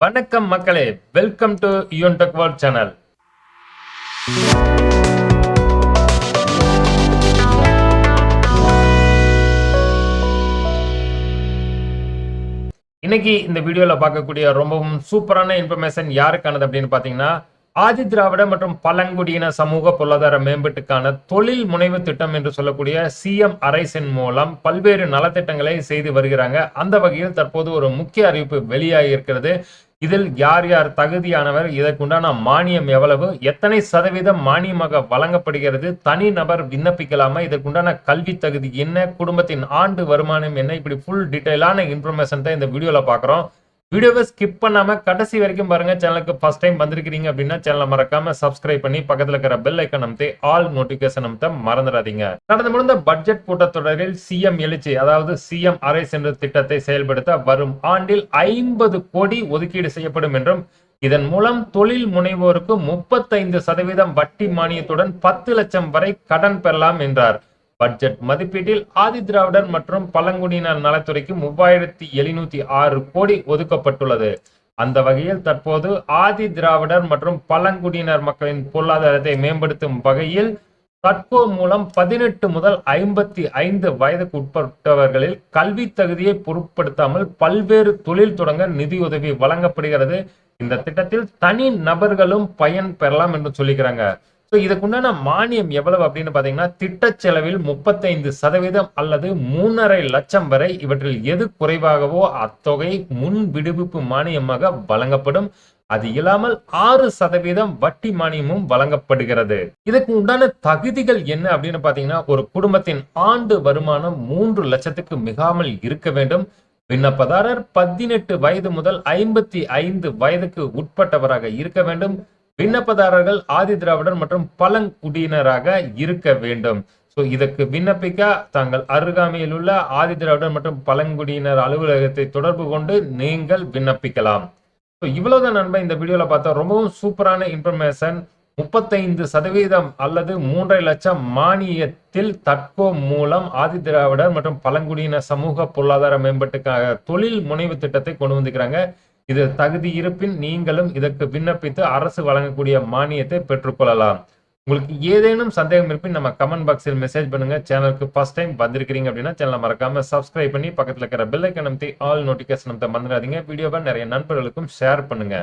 வணக்கம் மக்களே welcome to Yoon Tech World channel இன்னைக்கு இந்த வீடியோல பார்க்கக்கூடிய ரொம்பவும் சூப்பரான இன்ஃபர்மேஷன் யாருக்கானது அப்படின்னு பாத்தீங்கன்னா ஆதி திராவிட மற்றும் பழங்குடியின சமூக பொருளாதார மேம்பாட்டுக்கான தொழில் முனைவு திட்டம் என்று சொல்லக்கூடிய சிஎம் அரைசின் மூலம் பல்வேறு நலத்திட்டங்களை செய்து வருகிறாங்க. அந்த வகையில் தற்போது ஒரு முக்கிய அறிவிப்பு வெளியாகி இருக்கிறது. இதில் யார் யார் தகுதியானவர் இதற்குண்டான மானியம் எவ்வளவு எத்தனை சதவீதம் மானியமாக வழங்கப்படுகிறது தனி நபர் விண்ணப்பிக்கலாமா இதற்குண்டான கல்வி தகுதி என்ன குடும்பத்தின் ஆண்டு வருமானம் என்ன இப்படி ஃபுல் டீட்டெயிலான இன்ஃபர்மேஷன் தான் இந்த வீடியோவில் பார்க்குறோம். வீடியோவை ஸ்கிப் பண்ணாம கடைசி வரைக்கும் பாருங்க. சேனலுக்கு ஃபஸ்ட் டைம் வந்திருக்கிறீங்க அப்படின்னா சேனலை மறக்காம சப்ஸ்கிரைப் பண்ணி பக்கத்துல இருக்கிற பெல் ஐக்கன் அமைத்து ஆல் நோட்டிஃபிகேஷன் அமைத்த மறந்துடாதீங்க. நடந்து முடிந்த பட்ஜெட் கூட்டத்தொடரில் சிஎம் எழுச்சி அதாவது சிஎம் அரை சென்ற திட்டத்தை செயல்படுத்த வரும் ஆண்டில் ஐம்பது கோடி ஒதுக்கீடு செய்யப்படும் என்றும் இதன் மூலம் தொழில் முனைவோருக்கு முப்பத்தைந்து சதவீதம் வட்டி மானியத்துடன் பத்து லட்சம் வரை கடன் பெறலாம் என்றார். பட்ஜெட் மதிப்பீட்டில் ஆதி திராவிடர் மற்றும் பழங்குடியினர் நலத்துறைக்கு மூவாயிரத்தி எழுநூத்தி ஆறு கோடி ஒதுக்கப்பட்டுள்ளது. அந்த வகையில் தற்போது ஆதி திராவிடர் மற்றும் பழங்குடியினர் மக்களின் பொருளாதாரத்தை மேம்படுத்தும் வகையில் தட்கோ மூலம் பதினெட்டு முதல் ஐம்பத்தி ஐந்து வயதுக்கு உட்பட்டவர்களில் கல்வி தகுதியை பொருட்படுத்தாமல் பல்வேறு தொழில் தொடங்க நிதியுதவி வழங்கப்படுகிறது. இந்த திட்டத்தில் தனி நபர்களும் பயன் பெறலாம் என்று சொல்லிக்கிறாங்க. ஸோ இதுக்குண்டான மானியம் எவ்வளவு அப்படின்னு பார்த்தீங்கன்னா திட்ட செலவில் முப்பத்தைந்து சதவீதம் அல்லது மூணரை லட்சம் வரை இவற்றில் எது குறைவாகவோ அத்தொகை முன் விடுவிப்பு மானியமாக வழங்கப்படும். அது இல்லாமல் ஆறு சதவீதம் வட்டி மானியமும் வழங்கப்படுகிறது. இதுக்கு உண்டான தகுதிகள் என்ன அப்படின்னு பாத்தீங்கன்னா ஒரு குடும்பத்தின் ஆண்டு வருமானம் மூன்று லட்சத்துக்கு மிகாமல் இருக்க வேண்டும். விண்ணப்பதாரர் பதினெட்டு வயது முதல் ஐம்பத்தி ஐந்து வயதுக்கு உட்பட்டவராக இருக்க வேண்டும். விண்ணப்பதாரர்கள் ஆதி திராவிடர் மற்றும் பழங்குடியினராக இருக்க வேண்டும். ஸோ இதற்கு விண்ணப்பிக்க தாங்கள் அருகாமையில் உள்ள ஆதி திராவிடர் மற்றும் பழங்குடியினர் அலுவலகத்தை தொடர்பு கொண்டு நீங்கள் விண்ணப்பிக்கலாம். ஸோ இவ்வளவுதான் நண்பன் இந்த வீடியோல பார்த்தா ரொம்பவும் சூப்பரான இன்ஃபர்மேஷன் முப்பத்தைந்து சதவீதம் அல்லது மூன்றரை லட்சம் மானியத்தில் தட்கோ மூலம் ஆதி திராவிடர் மற்றும் பழங்குடியின சமூக பொருளாதார மேம்பாட்டுக்காக தொழில் முனைவு திட்டத்தை கொண்டு வந்திருக்கிறாங்க. இது தகுதி இருப்பின் நீங்களும் இதற்கு விண்ணப்பித்து அரசு வழங்கக்கூடிய மானியத்தை பெற்றுக்கொள்ளலாம். உங்களுக்கு ஏதேனும் சந்தேகம் இருப்பின் நம்ம கமெண்ட் பாக்ஸில் மெசேஜ் பண்ணுங்க. சேனலுக்கு ஃபர்ஸ்ட் டைம் வந்திருக்கிறீங்க அப்படின்னா சேனலை மறக்காம சப்ஸ்கிரைப் பண்ணி பக்கத்தில் இருக்கிற பெல் ஐக்கன் ஆல் நோட்டிஃபிகேஷன் அமைத்த மறந்துடாதீங்க. வீடியோவை நிறைய நண்பர்களுக்கும் ஷேர் பண்ணுங்க.